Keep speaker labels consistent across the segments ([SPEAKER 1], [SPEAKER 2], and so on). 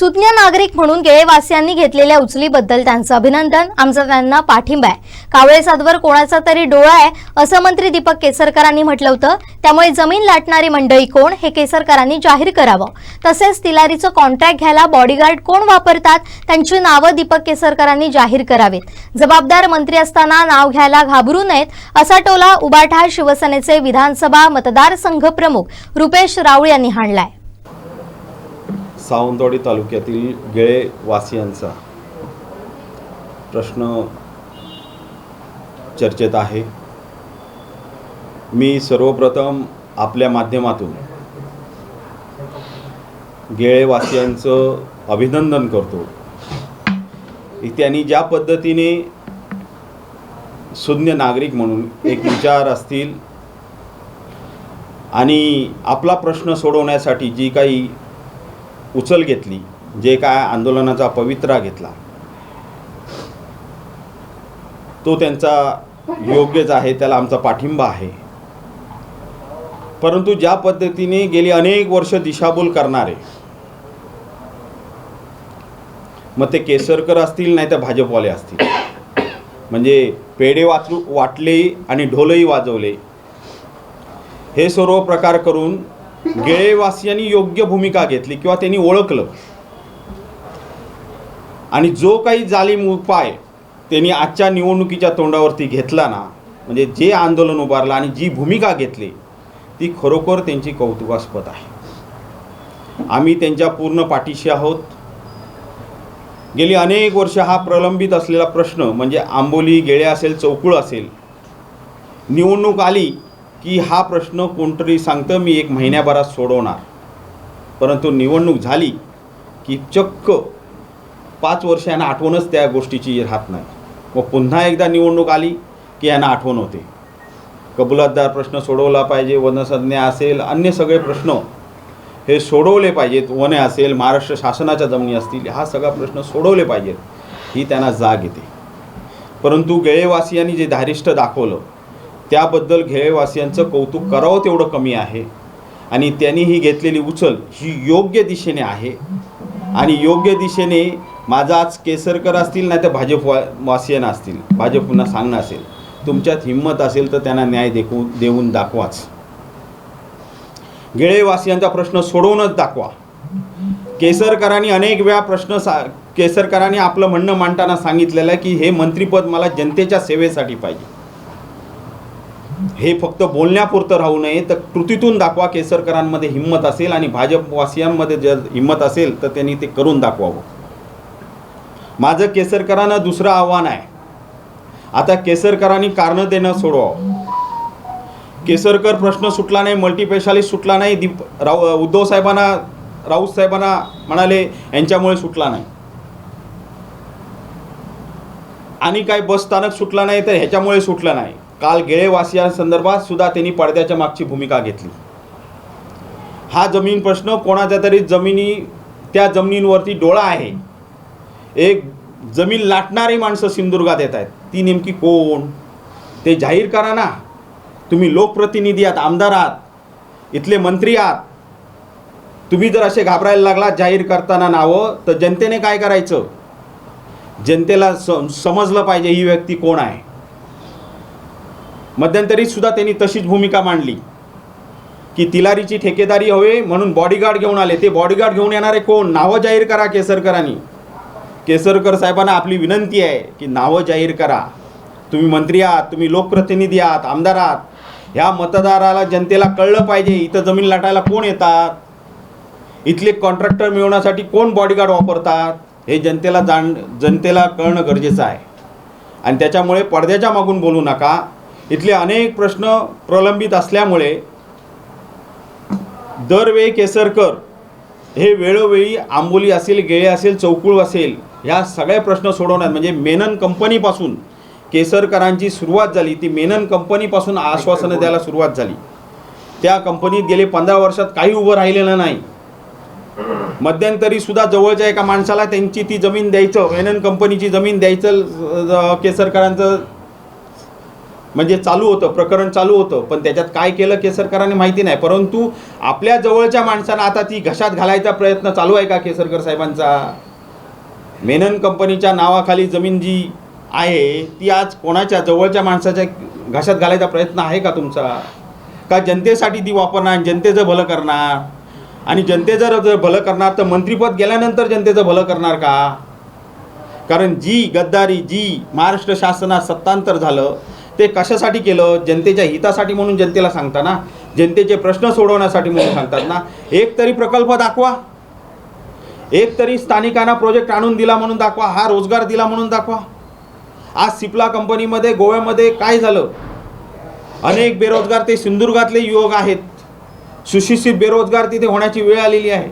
[SPEAKER 1] सुज्ञ नागरिक म्हणून गेळेवासियांनी घेतलेल्या उचलीबद्दल त्यांचं अभिनंदन. आमचा त्यांना पाठिंबा आहे. कावळे साधवर कोणाचा तरी डोळा आहे असं मंत्री दीपक केसरकरांनी म्हटलं होतं. त्यामुळे जमीन लाटणारी मंडळी कोण हे केसरकरांनी जाहीर करावं. तसेच तिलारीचं कॉन्ट्रॅक्ट घ्यायला बॉडीगार्ड कोण वापरतात त्यांची नावं दीपक केसरकरांनी जाहीर करावीत. जबाबदार मंत्री असताना नाव घ्यायला घाबरू नयेत असा टोला उबाठा शिवसेनेचे विधानसभा मतदारसंघ प्रमुख रुपेश राऊळ यांनी हाणलाय.
[SPEAKER 2] सावंतवाडी तालुक्यातील गेळे वासियांचा प्रश्न चर्चेत आहे. मी सर्वप्रथम आपल्या माध्यमातून गेळेवासियांचं अभिनंदन करतो. त्यांनी ज्या पद्धतीने सुज्ञ नागरिक म्हणून एक विचार असतील आणि आपला प्रश्न सोडवण्यासाठी जी काही उचल घेतली जे काय आंदोलनाचा पवित्रा घेतला. तो त्यांचा योग्यच आहे त्याला आमचा पाठिंबा आहे. परंतु ज्या पद्धतीने गेली अनेक वर्ष दिशाभूल करणारे मग ते केसरकर असतील नाही तर भाजपवाले असतील. म्हणजे पेढे वाचू वाटले आणि ढोलही वाजवले. हे सर्व प्रकार करून गेळेवासियांनी योग्य भूमिका घेतली किंवा त्यांनी ओळखलं. आणि जो काही जालीम उपाय त्यांनी आजच्या निवडणुकीच्या तोंडावरती घेतला ना म्हणजे जे आंदोलन उभारलं आणि जी भूमिका घेतली ती खरोखर त्यांची कौतुकास्पद आहे. आम्ही त्यांच्या पूर्ण पाठीशी आहोत. गेली अनेक वर्ष हा प्रलंबित असलेला प्रश्न म्हणजे आंबोली गेळे असेल चौकुळ असेल निवडणूक आली की हा प्रश्न कोणतरी सांगतं मी एक महिन्याभरात सोडवणार. परंतु निवडणूक झाली की चक्क पाच वर्ष यांना आठवणच त्या गोष्टीची राहत नाही. मग पुन्हा एकदा निवडणूक आली की यांना आठवण होते. कबुलातदार प्रश्न सोडवला पाहिजे वनसंज्ञा असेल अन्य सगळे प्रश्न हे सोडवले पाहिजेत. वने असेल महाराष्ट्र शासनाच्या जमिनी असतील हा सगळा प्रश्न सोडवले पाहिजेत. ही त्यांना जाग येते. परंतु गेळेवासियांनी जे धारिष्ट दाखवलं त्याबद्दल घेळेवासियांचं कौतुक करावं तेवढं कमी आहे. आणि त्यांनी ही घेतलेली उचल ही योग्य दिशेने आहे. आणि योग्य दिशेने माझा आज केसरकर असतील नाही तर भाजप असतील भाजप पुन्हा सांगणं असेल तुमच्यात हिंमत असेल तर त्यांना न्याय देखू देऊन दाखवाच. घेळेवासियांचा प्रश्न सोडवूनच दाखवा. केसरकरांनी अनेक वेळा प्रश्न सा केसरकरांनी आपलं म्हणणं मांडताना सांगितलेलं आहे की हे मंत्रिपद मला जनतेच्या सेवेसाठी पाहिजे. हे फक्त बोलण्यापुरतं राहू नये तर कृतीतून दाखवा केसरकरांमध्ये हिंमत असेल आणि भाजपवासियांमध्ये जर हिंमत असेल तर त्यांनी ते करून दाखवावं. माझं केसरकरांना दुसरं आव्हान आहे. आता केसरकरांनी कारणं देणं सोडवावं. केसरकर प्रश्न सुटला नाही मल्टीपेशालिस्ट सुटला नाही दीप राव उद्धव साहेबांना राऊत साहेबांना म्हणाले यांच्यामुळे सुटला नाही. आणि काय बस स्थानक सुटला नाही तर ह्याच्यामुळे सुटलं नाही. काल गेळेवासियांसंदर्भात सुद्धा त्यांनी पडद्याच्या मागची भूमिका घेतली. हा जमीन प्रश्न कोणाच्या तरी जमिनी त्या जमिनींवरती डोळा आहे. एक जमीन लाटणारी माणसं सिंधुदुर्गात येत आहेत. ती नेमकी कोण? ते जाहीर करा ना. तुम्ही लोकप्रतिनिधी आहात आमदार आहात इथले मंत्री आहात. तुम्ही जर असे घाबरायला लागला जाहीर करताना नावं तर जनतेने काय करायचं? जनतेला स समजलं पाहिजे ही व्यक्ती कोण आहे. मध्यंतरी सुद्धा त्यांनी तशीच भूमिका मांडली की तिलारीची ठेकेदारी हवे म्हणून बॉडीगार्ड घेऊन आले. ते बॉडीगार्ड घेऊन येणारे कोण? नावं जाहीर करा केसरकरांनी. केसरकर साहेबांना आपली विनंती आहे की नावं जाहीर करा. तुम्ही मंत्री आहात तुम्ही लोकप्रतिनिधी आहात आमदार आहात. ह्या मतदाराला जनतेला कळलं पाहिजे इथं जमीन लाटायला कोण येतात? इथले कॉन्ट्रॅक्टर मिळवण्यासाठी कोण बॉडीगार्ड वापरतात? हे जनतेला जाण जनतेला कळणं गरजेचं आहे. आणि त्याच्यामुळे पडद्याच्या मागून बोलू नका. इथले अनेक प्रश्न प्रलंबित असल्यामुळे दरवेळी केसरकर हे वेळोवेळी आंबोली असेल गेळे असेल चौकुळ असेल ह्या सगळे प्रश्न सोडवण्यात म्हणजे मेनन कंपनीपासून केसरकरांची सुरुवात झाली. ती मेनन कंपनीपासून आश्वासनं द्यायला सुरुवात झाली. त्या कंपनीत गेले पंधरा वर्षात काही उभं राहिलेलं नाही. मध्यंतरी सुद्धा जवळच्या एका माणसाला त्यांची ती जमीन द्यायचं मेनन कंपनीची जमीन द्यायचं केसरकरांचं म्हणजे चालू होतं प्रकरण चालू होतं पण त्याच्यात काय केलं केसरकरांनी माहिती नाही. परंतु आपल्या जवळच्या माणसांना आता ती घशात घालायचा प्रयत्न चालू आहे का केसरकर साहेबांचा? मेनन कंपनीच्या नावाखाली जमीन जी आहे ती आज कोणाच्या जवळच्या माणसाच्या घशात घालायचा प्रयत्न आहे का तुमचा? का जनतेसाठी ती वापरणार जनतेचं भलं करणार? आणि जनतेचं जर जर भलं करणार तर मंत्रिपद गेल्यानंतर जनतेचं भलं करणार का? कारण जी गद्दारी जी महाराष्ट्र शासनात सत्तांतर झालं ते कशासाठी केलं? जनतेच्या हितासाठी म्हणून जनतेला सांगता ना? जनतेचे प्रश्न सोडवण्यासाठी म्हणून सांगतात ना? एक तरी प्रकल्प दाखवा. एक तरी स्थानिकांना प्रोजेक्ट आणून दिला म्हणून दाखवा. हा रोजगार दिला म्हणून दाखवा. आज सिप्ला कंपनीमध्ये गोव्यामध्ये काय झालं? अनेक बेरोजगार ते सिंधुदुर्गातले युवक आहेत. सुशिक्षित बेरोजगार तिथे होण्याची वेळ आलेली आहे.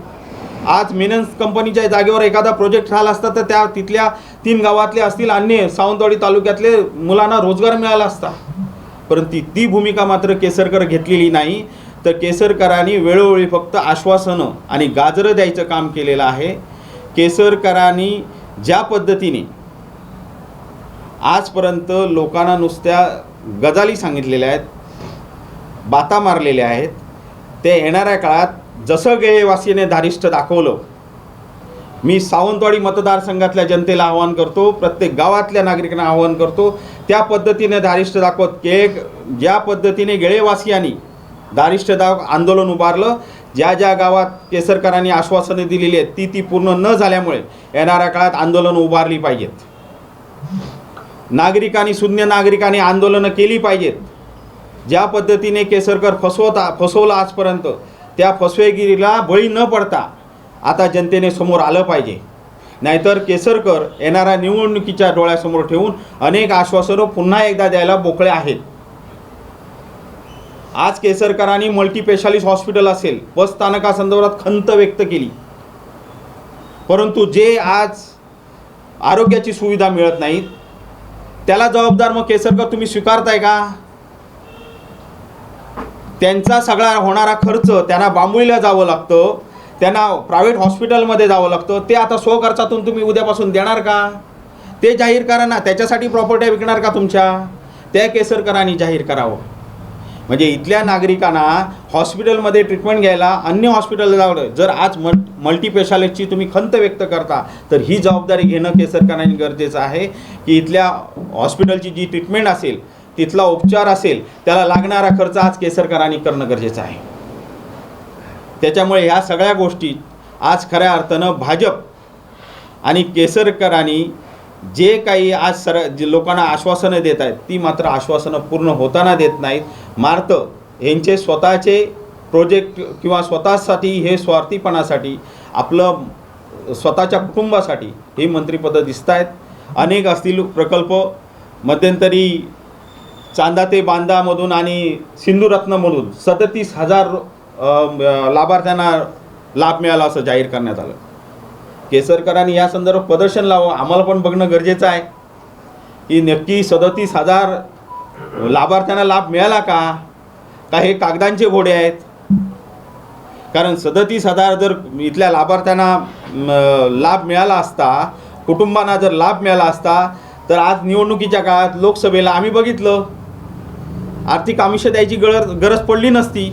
[SPEAKER 2] आज मेनन्स कंपनीच्या जागेवर एखादा प्रोजेक्ट राहिला असता तर त्या तिथल्या तीन गावातले असतील अन्य सावंतवाडी तालुक्यातले मुलांना रोजगार मिळाला असता. परंतु ती भूमिका मात्र केसरकर घेतलेली नाही. तर केसरकरांनी वेळोवेळी फक्त आश्वासनं आणि गाजरं द्यायचं काम केलेलं आहे. केसरकरांनी ज्या पद्धतीने आजपर्यंत लोकांना नुसत्या गजाली सांगितलेल्या आहेत बाता मारलेल्या आहेत ते येणाऱ्या काळात जसं गेळेवासीने धारिष्ट दाखवलं मी सावंतवाडी मतदारसंघातल्या जनतेला आवाहन करतो प्रत्येक गावातल्या नागरिकांना आवाहन करतो त्या पद्धतीने धारिष्ट दाखवत के ज्या पद्धतीने गेळेवासियांनी धारिष्ट दाव आंदोलन उभारलं ज्या ज्या गावात केसरकरांनी आश्वासने दिलेली आहेत ती ती पूर्ण न झाल्यामुळे येणाऱ्या काळात आंदोलन उभारली पाहिजेत. नागरिकांनी शून्य नागरिकांनी आंदोलनं केली पाहिजेत. ज्या पद्धतीने केसरकर फसवता फसवला आजपर्यंत त्या फसवेगिरीला बळी न पडता आता जनतेने समोर आलं पाहिजे. नाहीतर केसरकर येणाऱ्या निवडणुकीच्या डोळ्यासमोर ठेवून अनेक आश्वासनं पुन्हा एकदा द्यायला बोकळे आहेत. आज केसरकरांनी मल्टीपेशालिस्ट हॉस्पिटल असेल बस स्थानकासंदर्भात खंत व्यक्त केली. परंतु जे आज आरोग्याची सुविधा मिळत नाहीत त्याला जबाबदार मग केसरकर तुम्ही स्वीकारताय का? त्यांचा सगळा होणारा खर्च त्यांना बांबुळीला जावं लागतं. त्यांना प्रायव्हेट हॉस्पिटलमध्ये जावं लागतं. ते आता स्वखर्चातून तुम्ही उद्यापासून देणार का? ते जाहीर करा ना. त्याच्यासाठी प्रॉपर्ट्या विकणार का तुमच्या? त्या केसरकरांनी जाहीर करावं. म्हणजे इथल्या नागरिकांना हॉस्पिटलमध्ये ट्रीटमेंट घ्यायला अन्य हॉस्पिटलला जावं. जर आज मल मल्टीपेशालिस्टची तुम्ही खंत व्यक्त करता तर ही जबाबदारी घेणं केसरकरांनी गरजेचं आहे की इथल्या हॉस्पिटलची जी ट्रीटमेंट असेल तिथला उपचार असेल त्याला लागणारा खर्च आज केसरकरांनी करणं गरजेचं आहे. त्याच्यामुळे ह्या सगळ्या गोष्टी आज खऱ्या अर्थानं भाजप आणि केसरकरांनी जे काही आज सर जे लोकांना आश्वासनं देत आहेत ती मात्र आश्वासनं पूर्ण होताना देत नाहीत. मार्त यांचे स्वतःचे प्रोजेक्ट किंवा स्वतःसाठी हे स्वार्थीपणासाठी आपलं स्वतःच्या कुटुंबासाठी ही मंत्रिपदं दिसत आहेत अनेक असतील प्रकल्प मध्यंतरी चांदा ते बांदामधून आणि सिंधुरत्नमधून सदतीस हजार लाभार्थ्यांना लाभ मिळाला असं जाहीर करण्यात आलं. केसरकरांनी या संदर्भात प्रदर्शन लावं आम्हाला पण बघणं गरजेचं आहे. की नक्की सदतीस हजार लाभार्थ्यांना लाभ मिळाला का? का हे कागदांचे घोडे आहेत? कारण सदतीस हजार जर इथल्या लाभार्थ्यांना लाभ मिळाला असता कुटुंबांना जर लाभ मिळाला असता तर आज निवडणुकीच्या काळात लोकसभेला आम्ही बघितलं. आर्थिक आमिष द्यायची गरज गरज पडली नसती.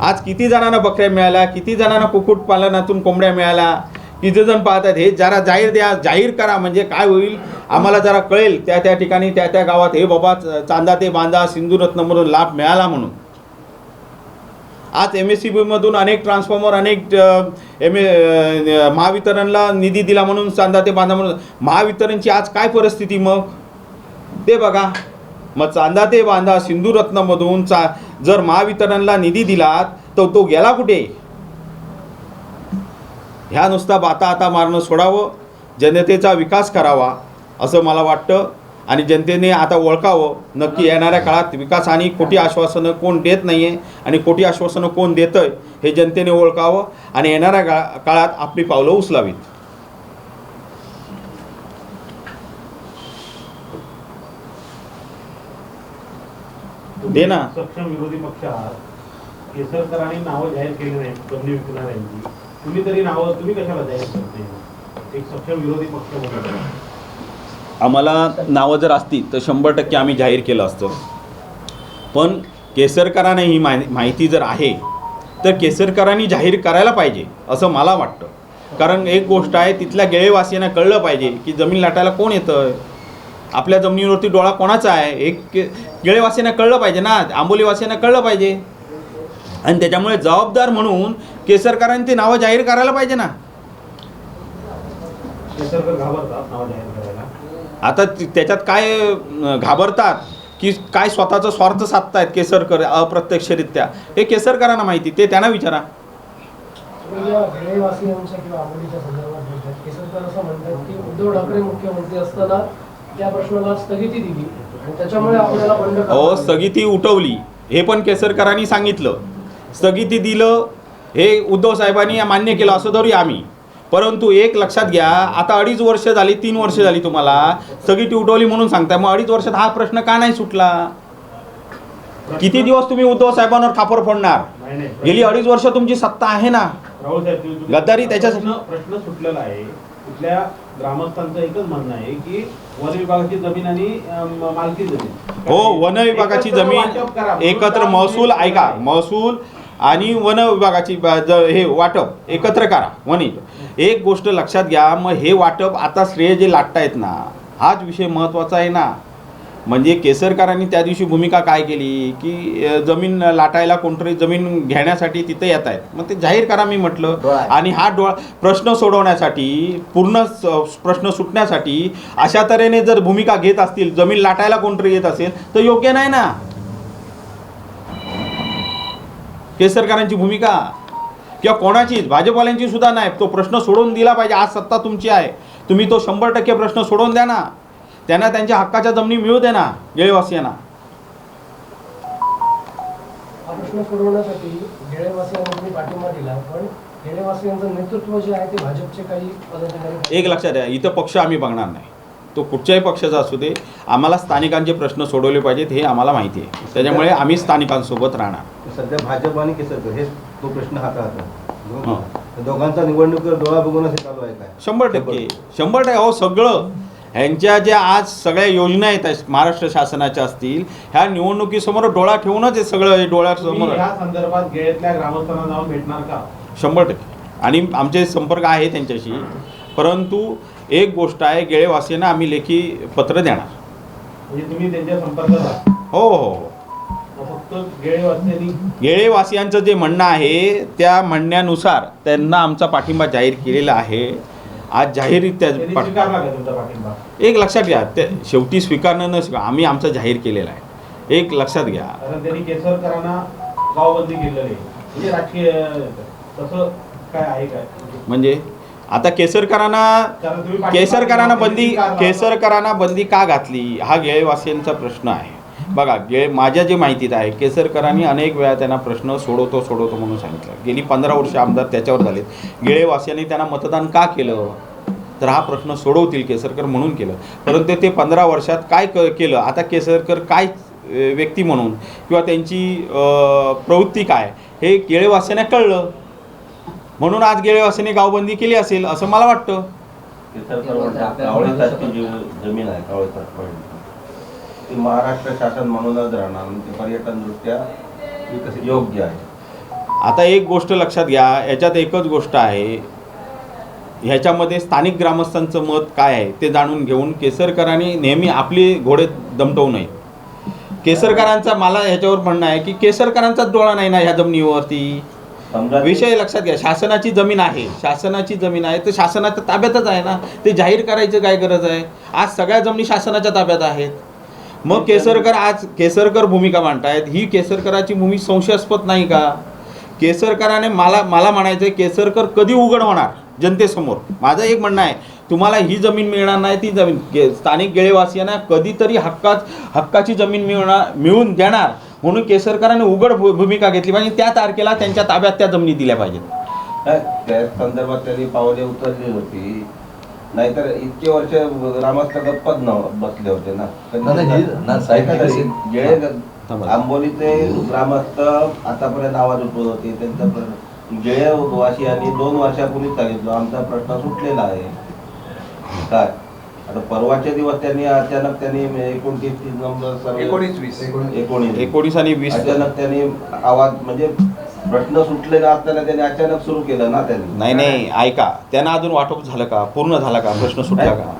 [SPEAKER 2] आज किती जणांना बकऱ्या मिळाल्या किती जणांना कुक्कुटपालनातून कोंबड्या मिळाल्या. किती जण पाहतात हे जरा जाहीर द्या जाहीर करा म्हणजे काय होईल? आम्हाला जरा कळेल त्या त्या ठिकाणी त्या त्या गावात हे बाबा चांदा ते बांधा सिंधुरत्नमधून लाभ मिळाला म्हणून. आज एम एस सी बीमधून अनेक ट्रान्सफॉर्मर अनेक एम ए महावितरणला निधी दिला म्हणून चांदा ते बांधा म्हणून. महावितरणची आज काय परिस्थिती मग? ते बघा. मग चांदा ते बांधा सिंधुरत्नमधून चा जर महावितरणला निधी दिलात तर तो गेला कुठे? ह्या नुसता बाता आता मारणं सोडावं जनतेचा विकास करावा असं मला वाटतं. आणि जनतेने आता ओळखावं नक्की येणाऱ्या काळात विकास आणि खोटी आश्वासनं कोण देत नाही आहे आणि खोटी आश्वासनं कोण देतं आहे हे जनतेने ओळखावं आणि येणाऱ्या काळात आपली पावलं उचलावीत. दे ना.
[SPEAKER 3] सक्षम विरोधी पक्ष आहात. केसरकरांनी नावं जाहीर केली नाही विकणाऱ्यांची तुम्ही तरी नावं तुम्ही कशाला जाहीर करते एक सक्षम विरोधी पक्ष म्हणून.
[SPEAKER 2] आम्हाला नावं जर असतील तर शंभर टक्के आम्ही जाहीर केलं असतं. पण केसरकरांना ही माहि माहिती जर आहे तर केसरकरांनी जाहीर करायला पाहिजे असं मला वाटतं. कारण एक गोष्ट आहे तिथल्या गेळेवासियांना कळलं पाहिजे की जमीन लाटायला कोण येतं? आपल्या जमिनीवरती डोळा कोणाचा आहे? एक के गेळेवासियांना कळलं पाहिजे ना. आंबोलीवासियांना कळलं पाहिजे. आणि त्याच्यामुळे जबाबदार म्हणून केसरकरांनी ते नावं जाहीर करायला पाहिजे ना.
[SPEAKER 3] केसरकर घाबरतात नावं जाहीर करायला.
[SPEAKER 2] आता त्याच्यात काय घाबरतात की काय स्वतःचा स्वार्थ साधतायत केसरकर अप्रत्यक्षरित्या? हे केसरकरांना माहिती. ते त्यांना विचारा.
[SPEAKER 4] उद्धव ठाकरे मुख्यमंत्री असताना त्या प्रश्नाला स्थगिती दिली. आणि त्याच्यामुळे आपल्याला बंड
[SPEAKER 2] अहो. स्थगिती उठवली. हे पण केसरकरांनी सांगितलं. स्थगिती दिलं हे उद्धव साहेबांनी मान्य केलं असं धरूया आम्ही. परंतु एक लक्षात घ्या आता अडीच वर्ष झाली तीन वर्ष झाली तुम्हाला स्थगिती उठवली म्हणून सांगताय. मग अडीच वर्षात हा प्रश्न का नाही सुटला? किती दिवस तुम्ही उद्धव साहेबांवर खापर फोडणार?
[SPEAKER 3] नाही नाही.
[SPEAKER 2] गेली अडीच वर्ष तुमची सत्ता आहे ना.
[SPEAKER 3] राहुल साहेब तुम्ही-
[SPEAKER 2] गद्दारी त्याच्यासाठी-
[SPEAKER 3] प्रश्न प्रश्न सुटलेला आहे. कुठल्या ग्रामस्थांचं एकच म्हणणं आहे की वन विभागाची जमीन आणि अं, मालकी जमीन.
[SPEAKER 2] हो वन विभागाची जमीन. एकत्र महसूल ऐका महसूल आणि वन विभागाची हे वाटप एकत्र करा वन एक गोष्ट लक्षात घ्या मग हे वाटप आता श्रेय जे लाटतायत ना हाच विषय महत्त्वाचा आहे ना. म्हणजे केसरकरांनी त्या दिवशी भूमिका काय केली? की जमीन लाटायला कोणतरी जमीन घेण्यासाठी तिथे येत आहेत. मग ते जाहीर करा मी म्हटलं. आणि हा डोळा प्रश्न सोडवण्यासाठी पूर्ण प्रश्न सुटण्यासाठी अशा तऱ्हेने जर भूमिका घेत असतील जमीन लाटायला कोणतरी येत असेल तर योग्य नाही ना? केसरकरांची भूमिका? किंवा कोणाचीच भाजपवाल्यांची सुद्धा नाही. तो प्रश्न सोडवून दिला पाहिजे. आज सत्ता तुमची आहे. तुम्ही तो शंभर टक्के प्रश्न सोडवून द्या ना. त्यांना त्यांच्या हक्काच्या जमिनी मिळू दे ना गेळेवासियांना.
[SPEAKER 4] हा प्रश्न सोडवण्यासाठी खेडेवासियांना तुम्ही पाठिंबा दिला पण खेडेवासियांचं नेतृत्व जे आहे ते भाजपचे काही पदाधिकारी
[SPEAKER 2] एक लक्षात द्या इथं पक्ष आम्ही बघणार नाही. तो कुठच्याही पक्षाचा असू दे आम्हाला स्थानिकांचे प्रश्न सोडवले पाहिजेत हे आम्हाला माहिती आहे. त्याच्यामुळे आम्ही स्थानिकांसोबत राहणार.
[SPEAKER 5] सध्या भाजप आणि केसरकर हे तो प्रश्न हातात
[SPEAKER 2] हां.
[SPEAKER 5] आहे दोघांचा निवडणूक डोळा बघूनच हे चालू आहे काय?
[SPEAKER 2] शंभर टक्के शंभर टक्के. अहो सगळं ह्यांच्या ज्या आज सगळ्या योजना आहेत महाराष्ट्र शासनाच्या असतील ह्या निवडणुकीसमोर डोळा ठेवूनच हे सगळं डोळ्यासमोर
[SPEAKER 3] तुम्ही या संदर्भात गेळ्यातल्या ग्रामस्थांना जाऊन भेटणार का?
[SPEAKER 2] शंभर टक्के. आणि आमचे संपर्क आहे त्यांच्याशी परंतु एक गोष्ट आहे गेळेवासियांना आम्ही लेखी पत्र देणार.
[SPEAKER 3] म्हणजे तुम्ही त्यांच्या संपर्कात आहात.
[SPEAKER 2] हो हो हो. गेळेवासियांचं जे म्हणणं आहे त्या म्हणण्यानुसार त्यांना आमचा पाठिंबा जाहीर केलेला आहे. आज जाहीररित्या एक लक्षात घ्या ते शेवटी स्वीकारणं न स्वीकार आम्ही आमचा जाहीर केलेला आहे. एक लक्षात घ्या.
[SPEAKER 3] म्हणजे
[SPEAKER 2] म्हणजे आता केसरकरांना केसरकरांना बंदी. केसरकरांना बंदी का घातली? हा गेळेवासियांचा प्रश्न आहे. बघा गे माझ्या जे माहितीत आहे केसरकरांनी अनेक वेळा त्यांना प्रश्न सोडवतो सोडवतो म्हणून सांगितलं. गेली पंधरा वर्ष आमदार त्याच्यावर झालेत. गेळेवासियांनी त्यांना मतदान का केलं? तर हा प्रश्न सोडवतील केसरकर म्हणून केलं. परंतु ते पंधरा वर्षात काय क केलं? आता केसरकर काय व्यक्ती म्हणून किंवा त्यांची प्रवृत्ती काय? हे गेळेवासियांना कळलं. म्हणून आज गेळेवासियांनी गावबंदी केली असेल असं मला वाटतं
[SPEAKER 5] कावळेसारखी जी जमीन आहे कावळेसारखी ती महाराष्ट्र शासन म्हणूनच राहणार. आणि ती पर्यटन दृष्ट्या विकसित योग्य आहे.
[SPEAKER 2] आता एक गोष्ट लक्षात घ्या याच्यात एकच गोष्ट आहे. ह्याच्यामध्ये स्थानिक ग्रामस्थांचं मत काय आहे ते जाणून घेऊन केसरकरांनी नेहमी आपली घोडे दमटवू नये. केसरकरांचा मला ह्याच्यावर म्हणणं आहे की केसरकरांचाच डोळा नाही ना ह्या जमिनीवरती? विषय लक्षात घ्या शासनाची जमीन आहे. शासनाची जमीन आहे तर शासनाच्या ताब्यातच आहे ना? ते जाहीर करायचं काय गरज आहे? आज सगळ्या जमिनी शासनाच्या ताब्यात आहेत. मग केसरकर आज केसरकर भूमिका मांडतायत. ही केसरकराची भूमी संशयास्पद नाही का? केसरकराने मला मला म्हणायचं आहे केसरकर कधी उघड होणार जनतेसमोर? माझं एक म्हणणं आहे तुम्हाला ही जमीन मिळणार नाही ती जमीन. गे स्थानिक गेळेवासियांना कधीतरी हक्काच हक्काची जमीन मिळणार मिळून देणार. म्हणून केसरकरांनी उघड भूमिका घेतली पाहिजे. त्या तारखेला त्यांच्या ताब्यात त्या जमिनी दिल्या पाहिजेत.
[SPEAKER 5] त्या संदर्भात त्यांनी पावले उचलली होती. नाहीतर इतके वर्ष ग्रामस्थ गप्पच न बसले होते ना. जे. आंबोलीचे ग्रामस्थ आतापर्यंत आवाज उठवत होते त्यांचा प्र- जे वासियांनी दोन वर्षापूर्वी सांगितलं. आमचा प्रश्न सुटलेला आहे. काय? आता परवाच्या दिवस त्यांनी अचानक त्यांनी एकोणतीस तीस नंबर
[SPEAKER 6] एकोणीस वीस.
[SPEAKER 5] एकोणीस.
[SPEAKER 2] एकोणीस आणि वीस.
[SPEAKER 5] अचानक त्यांनी आवाज म्हणजे प्रश्न सुटलेला असताना त्यांनी अचानक सुरू केलं ना त्यांनी?
[SPEAKER 2] नाही नाही ऐका. त्यांना अजून वाटप झालं का? पूर्ण झाला का? प्रश्न सुटला का?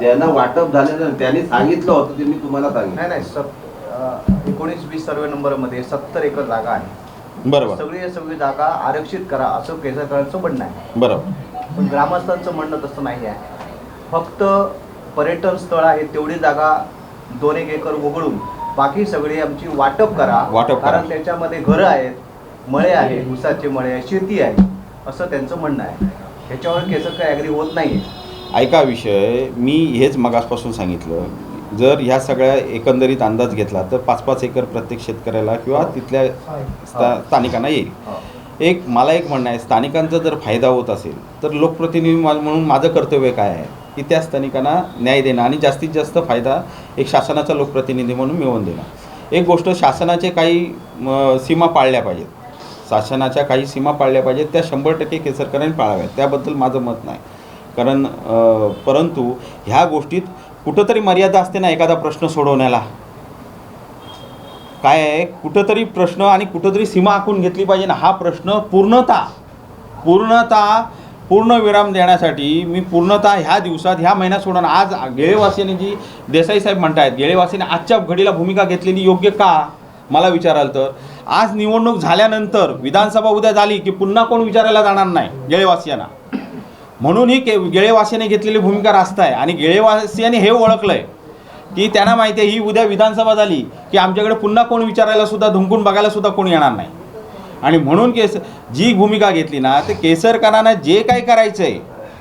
[SPEAKER 5] त्यांना वाटप झालेलं नाही. त्यांनी सांगितलं होतं ते मी तुम्हाला
[SPEAKER 6] नाही
[SPEAKER 5] सांगितलं
[SPEAKER 6] नाही सत एकोणीस वीस सर्वे नंबरमध्ये सत्तर एकर जागा आहे.
[SPEAKER 2] बरोबर.
[SPEAKER 6] सगळी सगळी जागा आरक्षित करा असं केसरकरांचं म्हणणं आहे.
[SPEAKER 2] बरोबर.
[SPEAKER 6] पण ग्रामस्थांचं म्हणणं तसं नाही आहे. फक्त पर्यटन स्थळ आहे तेवढी जागा दोन एक एकर वगळून बाकी सगळी आमची वाटप करा.
[SPEAKER 2] वाटप करा.
[SPEAKER 6] कारण त्याच्यामध्ये घरं आहेत मळे आहेत ऊसाचे मळे आहे शेती आहे असं त्यांचं म्हणणं आहे. ह्याच्यावर केसरकर ॲग्री होत नाही
[SPEAKER 2] ऐका विषय मी हेच मगासपासून सांगितलं. जर ह्या सगळ्या एकंदरीत अंदाज घेतला तर पाच पाच एकर प्रत्येक शेतकऱ्याला किंवा तिथल्या स्था- स्थानिकांना येईल. एक मला एक म्हणणं आहे स्थानिकांचा जर फायदा होत असेल तर लोकप्रतिनिधी मा- म्हणून माझं कर्तव्य काय आहे? की त्या स्थानिकांना न्याय देणं आणि जास्तीत जास्त फायदा एक शासनाचा लोकप्रतिनिधी म्हणून मिळवून देणं. एक गोष्ट शासनाचे काही म, सीमा पाळल्या पाहिजेत. शासनाच्या काही सीमा पाळल्या पाहिजेत त्या शंभर टक्के केसरकरांनी पाळाव्यात. त्याबद्दल माझं मत नाही. कारण परंतु ह्या गोष्टीत कुठंतरी मर्यादा असते ना एखादा प्रश्न सोडवण्याला. काय आहे? कुठंतरी प्रश्न आणि कुठंतरी सीमा आखून घेतली पाहिजे ना हा प्रश्न पूर्णता पूर्णता पूर्ण विराम देण्यासाठी मी पूर्णतः ह्या दिवसात ह्या महिन्यात सोडून आज गेळेवासीने जी देसाई साहेब म्हणतायत गेळेवासीने आजच्या घडीला भूमिका घेतलेली योग्य का? मला विचाराल तर. आज निवडणूक झाल्यानंतर विधानसभा उद्या झाली की पुन्हा कोण विचारायला जाणार नाही? गेळेवासियांना. म्हणून ही के गेळेवासियाने घेतलेली भूमिका रास्त आहे आणि गेळेवासियांनी हे ओळखलं आहे की त्यांना माहिती आहे ही उद्या विधानसभा झाली की आमच्याकडे पुन्हा कोण विचारायला सुद्धा धुंकून बघायला सुद्धा कोण येणार नाही. आणि म्हणून केस जी भूमिका घेतली ना ते केसरकरांना जे काही करायचं आहे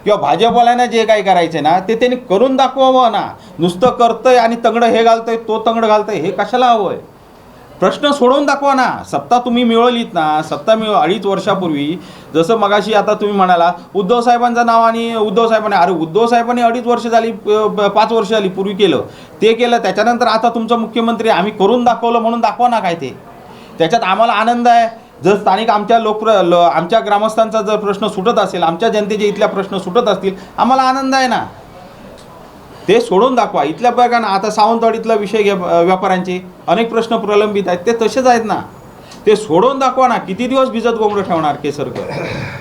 [SPEAKER 2] किंवा भाजपवाल्यांना जे काही करायचं आहे ना ते त्यांनी करून दाखवावं ना. नुसतं करतंय आणि तंगडं हे घालतंय तो तंगडं घालतंय हे कशाला हवं आहे प्रश्न सोडवून दाखवा ना. सत्ता तुम्ही मिळवलीत ना सत्ता मिळव अडीच वर्षापूर्वी जसं मगाशी आता तुम्ही म्हणाला उद्धव साहेबांचं नाव आणि उद्धव साहेबांनी अरे उद्धव साहेबांनी अडीच वर्ष झाली पाच वर्ष झाली पूर्वी केलं. ते केलं त्याच्यानंतर आता तुमचा मुख्यमंत्री आम्ही करून दाखवलं म्हणून दाखवा ना काय ते. त्याच्यात आम्हाला आनंद आहे. जर स्थानिक आमच्या लोकप्र आमच्या ग्रामस्थांचा जर प्रश्न सुटत असेल आमच्या जनतेचे इथल्या प्रश्न सुटत असतील आम्हाला आनंद आहे ना. ते सोडून दाखवा. इथल्या बघा ना आता सावंतवाडीतला विषय घ्या अ, व्यापाऱ्यांचे अनेक प्रश्न प्रलंबित आहेत. ते तसेच आहेत ना. ते सोडून दाखवा ना. किती दिवस भिजत गोंगडं ठेवणार केसरकर?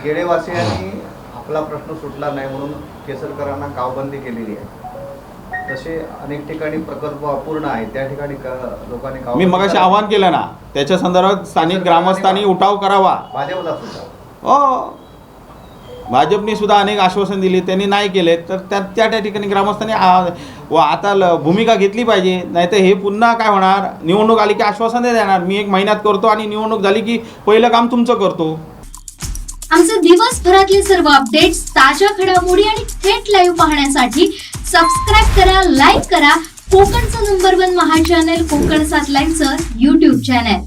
[SPEAKER 6] गेडेवासियांनी आपला प्रश्न सुटला नाही म्हणून केसरकरांना गावबंदी केलेली आहे. तसे अनेक ठिकाणी प्रकल्प अपूर्ण आहे त्या ठिकाणी क- लोकांनी
[SPEAKER 2] मी मगाशी. आवाहन केलं ना. त्याच्या संदर्भात स्थानिक ग्रामस्थांनी उठाव करावा.
[SPEAKER 6] भाजपला
[SPEAKER 2] हो. भाजपने सुद्धा अनेक आश्वासन दिले त्यांनी नाही केले तर त्या त्या त्या ठिकाणी ग्रामस्थांनी व आता ल- भूमिका घेतली पाहिजे नाहीतर हे पुन्हा काय होणार? निवडणूक आली की आश्वासन देणार. मी एक महिन्यात करतो आणि निवडणूक झाली की पहिलं काम तुमचं करतो.
[SPEAKER 1] आमचे दिवसभरातले सर्व अपडेट्स ताज्या घडामोडी आणि थेट लाईव्ह पाहण्यासाठी सबस्क्राईब करा लाईक करा. कोकणचं नंबर वन महा चॅनल कोकण सात लाईनचं युट्यूब चॅनल